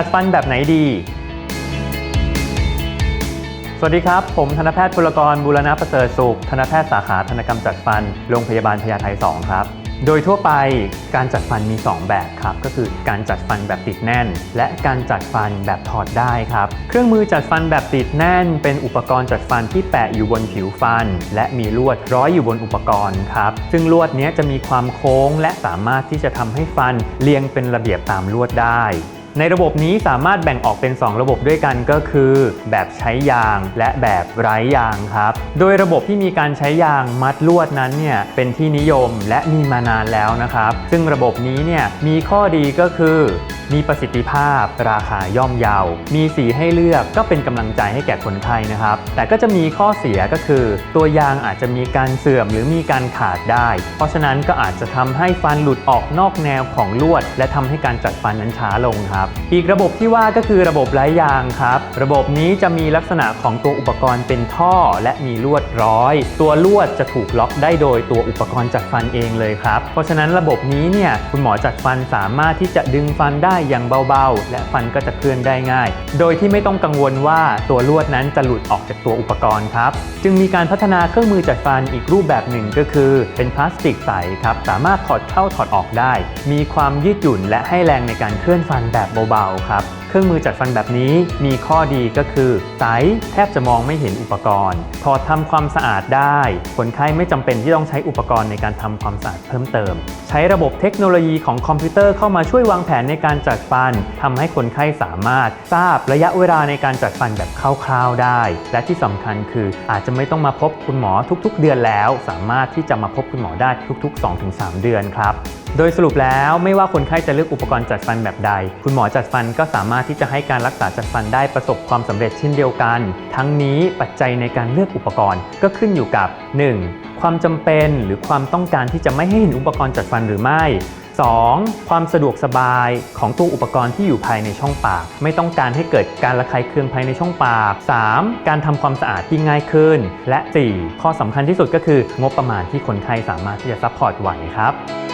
จัดฟันแบบไหนดี สวัสดีครับ ผมธนแพทย์พลกรบุรณะประเสริฐสุข ธนแพทย์สาขาธนกรรมจัดฟัน โรงพยาบาลพญาไท2ครับ โดยทั่วไปการจัดฟันมี 2 แบบครับ ก็คือการจัดฟันแบบติดแน่น และการจัดฟันแบบถอดได้ครับ เครื่องมือจัดฟันแบบติดแน่น เป็นอุปกรณ์จัดฟันที่แปะอยู่บนผิวฟัน และมีลวดร้อยอยู่บนอุปกรณ์ครับ ซึ่งลวดนี้จะมีความโค้ง และสามารถที่จะทำให้ฟันเรียงเป็นระเบียบตามลวดได้ ในระบบนี้สามารถแบ่งออกเป็น 2 ระบบด้วยกันก็คือ แบบใช้ยางและแบบไร้ยางครับ โดยระบบที่มีการใช้ยางมัดลวดนั้นเนี่ยเป็นที่นิยมและมีมานานแล้วนะครับ ซึ่งระบบนี้เนี่ยมีข้อดีก็คือ มีประสิทธิภาพ ราคาย่อมเยามีสีให้เลือกก็เป็นกำลังใจให้แก่คนไข้นะครับ แต่ก็จะมีข้อเสียก็คือ ตัวยางอาจจะมีการเสื่อมหรือมีการขาดได้ เพราะฉะนั้นก็อาจจะทำให้ฟันหลุดออกนอกแนวของลวด และทำให้การจัดฟันนั้นช้าลงครับ อีกระบบที่ว่าก็คือระบบไร้ยางครับ ระบบนี้จะมีลักษณะของตัวอุปกรณ์เป็นท่อ และมีลวดร้อย ตัวลวดจะถูกล็อกได้โดยตัวอุปกรณ์จัดฟันเองเลยครับ เพราะฉะนั้นระบบนี้เนี่ยคุณหมอจัดฟันสามารถที่จะดึงฟันได้อย่างเบาๆ และฟันก็จะเคลื่อนได้ง่าย โดยที่ไม่ต้องกังวลว่าตัวลวดนั้นจะหลุดออกจากตัวอุปกรณ์ครับ จึงมีการพัฒนาเครื่องมือจัดฟันอีกรูปแบบหนึ่งก็คือ เป็นพลาสติกใสครับ สามารถถอดเข้าถอดออกได้ มีความยืดหยุ่นและให้แรงในการเคลื่อนฟันแบบเบาๆครับเครื่องมือจัดฟันแบบนี้มีข้อดีก็คือใสแทบจะมองไม่เห็นอุปกรณ์ ถอดทำความสะอาดได้ คนไข้ไม่จำเป็นที่ต้องใช้อุปกรณ์ในการทำความสะอาดเพิ่มเติม ใช้ระบบเทคโนโลยีของคอมพิวเตอร์เข้ามาช่วยวางแผนในการจัดฟันทำให้คนไข้สามารถทราบระยะเวลาในการจัดฟันแบบคร่าวๆได้ และที่สำคัญคืออาจจะไม่ต้องมาพบคุณหมอทุก ๆ เดือนแล้ว สามารถที่จะมาพบคุณหมอได้ทุก ๆ 2-3 เดือนครับ โดยสรุปแล้วไม่ว่าคนไข้จะเลือกอุปกรณ์จัดฟันแบบใด คุณหมอจัดฟันก็สามารถที่จะให้การรักษาจัดฟันได้ประสบความสำเร็จเช่นเดียวกัน ทั้งนี้ปัจจัยในการเลือกอุปกรณ์ก็ขึ้นอยู่กับ 1. ความจำเป็นหรือความต้องการที่จะไม่ให้เห็นอุปกรณ์จัดฟันหรือไม่ 2. ความสะดวกสบายของตัวอุปกรณ์ที่อยู่ภายในช่องปาก ไม่ต้องการให้เกิดการระคายเคืองภายในช่องปาก 3. การทำความสะอาดที่ง่ายขึ้น และ 4. ข้อสำคัญที่สุดก็คืองบประมาณที่คนไข้สามารถที่จะซัพพอร์ตไหวครับ